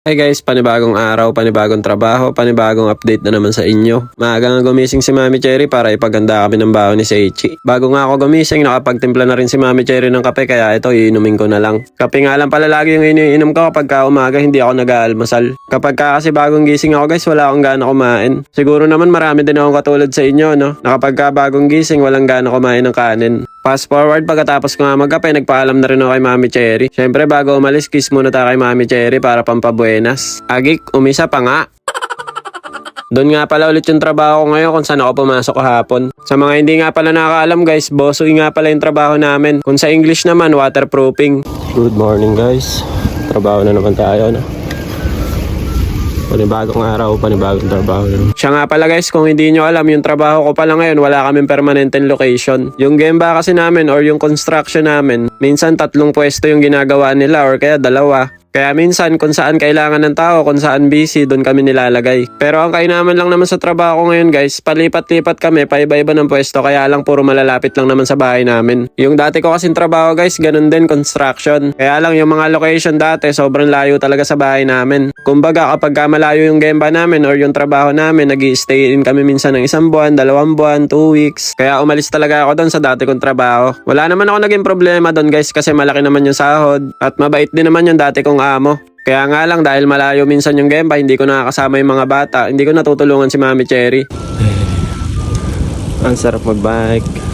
Hey guys, panibagong araw, panibagong trabaho, panibagong update na naman sa inyo. Maaga nga gumising si Mami Cherry para ipaganda kami ng baon ni Seichi. Bago nga ako gumising, nakapagtimpla na rin si Mami Cherry ng kape kaya ito iinumin ko na lang. Kape nga lang pala lagi yung iniinom ko kapag ka umaga hindi ako nag-aalmasal. Kapag ka kasi bagong gising ako guys, wala akong gana kumain. Siguro naman marami din akong katulad sa inyo, no? Na kapag ka bagong gising, walang gana kumain ng kanin. Fast forward, pagkatapos ko nga magkape, nagpaalam na rin ako kay Mami Cherry. Siyempre, bago umalis, kiss muna tayo kay Mami Cherry para pampabuenas. Agik, umisa pa nga. Doon nga pala ulit yung trabaho ko ngayon kung saan ako pumasok kahapon. Sa mga hindi nga pala nakakaalam guys, bosoy nga pala yung trabaho namin. Kung sa English naman, waterproofing. Good morning guys. Trabaho na naman tayo, no? Panibagong araw, panibagong trabaho. Siya nga pala guys, kung hindi nyo alam, yung trabaho ko pala ngayon, wala kaming permanenteng location. Yung gemba kasi namin or yung construction namin, minsan tatlong pwesto yung ginagawa nila or kaya dalawa. Kaya minsan kung saan kailangan ng tao, kung saan busy, doon kami nilalagay. Pero ang kainaman lang naman sa trabaho ko ngayon guys, palipat-lipat kami, paiba-iba ng pwesto, kaya lang puro malalapit lang naman sa bahay namin. Yung dati ko kasing trabaho guys, ganun din, construction. Kaya lang yung mga location dati, sobrang layo talaga sa bahay namin. Kumbaga kapag ka malayo yung gemba namin or yung trabaho namin, nag stay in kami minsan ng isang buwan, dalawang buwan, two weeks. Kaya umalis talaga ako doon sa dati kong trabaho. Wala naman ako naging problema doon guys kasi malaki naman yung sahod at mabait din naman yung dati kong amo. Kaya nga lang dahil malayo minsan yung gemba, hindi ko nakakasama yung mga bata. Hindi ko natutulungan si Mami Cherry. Ang sarap magbike.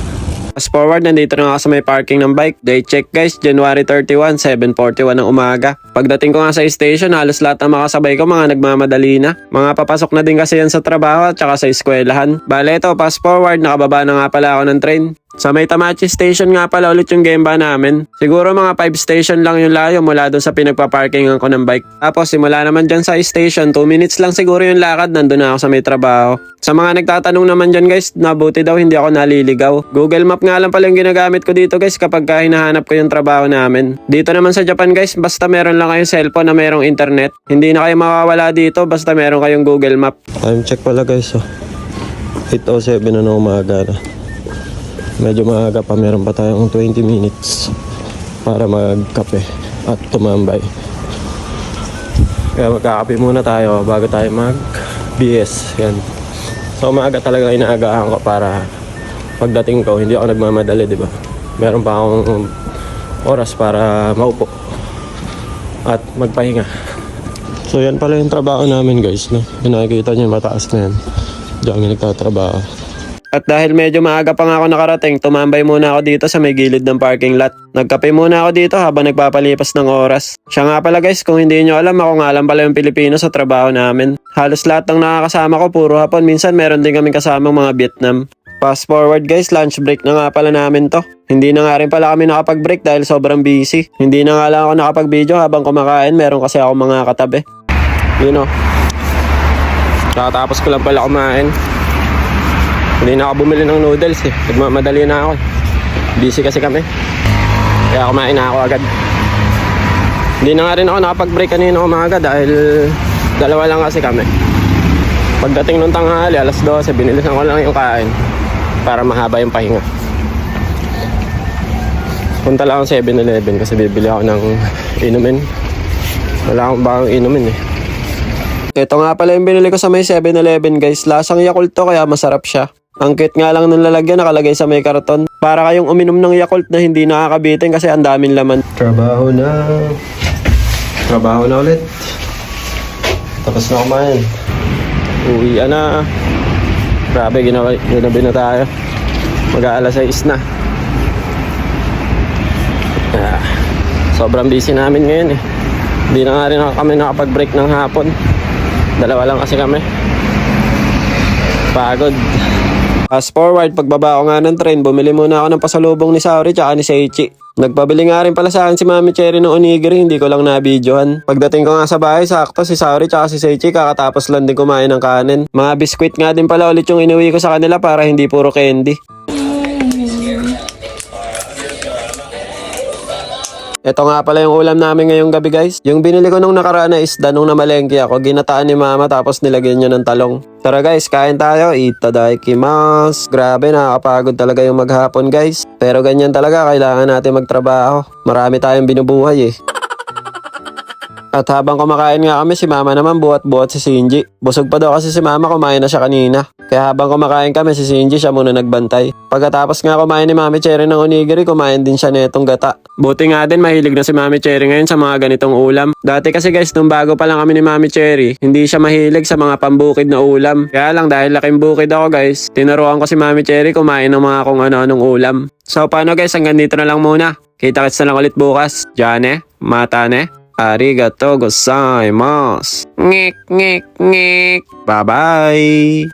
Fast forward, nandito na ako sa may parking ng bike. Day check guys, January 31, 7.41 ng umaga. Pagdating ko nga sa station, halos lahat ng makasabay ko mga nagmamadali na. Mga papasok na din kasi yan sa trabaho at saka sa eskwelahan. Bale ito, fast forward, nakababa na nga pala ako ng train. Sa may Tamachi Station nga pala ulit yung gemba namin. Siguro mga 5 station lang yung layo mula doon sa pinagpaparkingan ko ng bike. Tapos simula naman dyan sa station, 2 minutes lang siguro yung lakad, nandun na ako sa may trabaho. Sa mga nagtatanong naman dyan guys, nabuti daw hindi ako naliligaw. Google Map nga lang pala yung ginagamit ko dito guys kapag ka hinahanap ko yung trabaho namin. Dito naman sa Japan guys, basta meron lang kayong cellphone na merong internet. Hindi na kayo mawawala dito basta meron kayong Google Map. Time check pala guys oh. 8.07 na na umaga na. Medyo maaga pa, meron pa tayong 20 minutes para magkape at tumambay. Kaya magkakape muna tayo bago tayo mag BS. Yan. So maaga talaga inaagahan ko para pagdating ko, hindi ako nagmamadali, di ba? Meron pa akong oras para maupo at magpahinga. So yan pala yung trabaho namin guys, no? Yung nakikita nyo, mataas na yan. Diyan kami nagtatrabaho. At dahil medyo maaga pa nga ako nakarating, tumambay muna ako dito sa may gilid ng parking lot. Nagkape muna ako dito habang nagpapalipas ng oras. Siya nga pala guys, kung hindi nyo alam, ako nga lang pala yung Pilipino sa trabaho namin. Halos lahat ng nakakasama ko, puro hapon. Minsan meron din kaming kasamang mga Vietnam. Fast forward guys, lunch break na nga pala namin to. Hindi na nga rin pala kami nakapag-break dahil sobrang busy. Hindi na nga lang ako nakapag-video habang kumakain. Meron kasi ako mga katabi. You know. Kakatapos ko lang pala kumain. Hindi na ako bumili ng noodles eh. Nagmamadali na ako. eh. Busy kasi kami. Kaya kumain na ako agad. Hindi na nga rin ako nakapag-break kanina umaga dahil dalawa lang kasi kami. Pagdating nung tanghali, alas 12, binilisan ko lang yung kain para mahaba yung pahinga. Punta lang ako sa 7-Eleven kasi bibili ako ng inumin. Wala akong bagong inumin eh. Ito nga pala yung binili ko sa may 7-Eleven guys. Lasang Yakult to kaya masarap siya. Ang cute nga lang ng lalagyan nakalagay sa may karton. Para kayong uminom ng Yakult na hindi nakakabitin kasi ang daming laman. Trabaho na. Trabaho na ulit. Tapos na kumain. Uwi na. Grabe, ginawa, ginabi na tayo. Mag-aalas 6 na. Ah, sobrang busy namin ngayon eh. Hindi na nga rin kami nakapag-break ng hapon. Dalawa lang kasi kami. Pagod. Fast forward, pagbaba ko nga ng train, bumili muna ako ng pasalubong ni Saori tsaka ni Seichi. Nagpabili nga rin pala sa akin si Mami Cherry ng onigiri, hindi ko lang nabidyohan. Pagdating ko nga sa bahay, sakto si Saori tsaka si Seichi kakatapos lang din kumain ng kanin. Mga biskwit nga din pala ulit yung inuwi ko sa kanila para hindi puro candy. Ito nga pala yung ulam namin ngayong gabi guys. Yung binili ko nung nakaraan na isda nung namalengke ako, ginataan ni mama tapos nilagyan niya ng talong. Tara guys, kain tayo. Itadakimasu. Grabe, nakakapagod talaga yung maghapon guys. Pero ganyan talaga, kailangan natin magtrabaho. Marami tayong binubuhay eh. At habang kumakain nga kami, si mama naman buhat-buhat si Shinji. Busog pa daw kasi si mama kumain na siya kanina. Kaya habang kumakain kami, si Shinji siya muna nagbantay. Pagkatapos nga kumain ni Mami Cherry ng onigiri, kumain din siya netong gata. Buti nga din mahilig na si Mami Cherry ngayon sa mga ganitong ulam. Dati kasi guys, nung bago pa lang kami ni Mami Cherry, hindi siya mahilig sa mga pambukid na ulam. Kaya lang dahil laking bukid ako guys, tinuruan ko si Mami Cherry kumain ng mga kung ano-anong ulam. So paano guys, hanggang dito na lang muna. Kita-kits na lang ulit bukas. Jane, matane, arigato gozaimasu. Ngik, ngik, ngik. Bye-bye.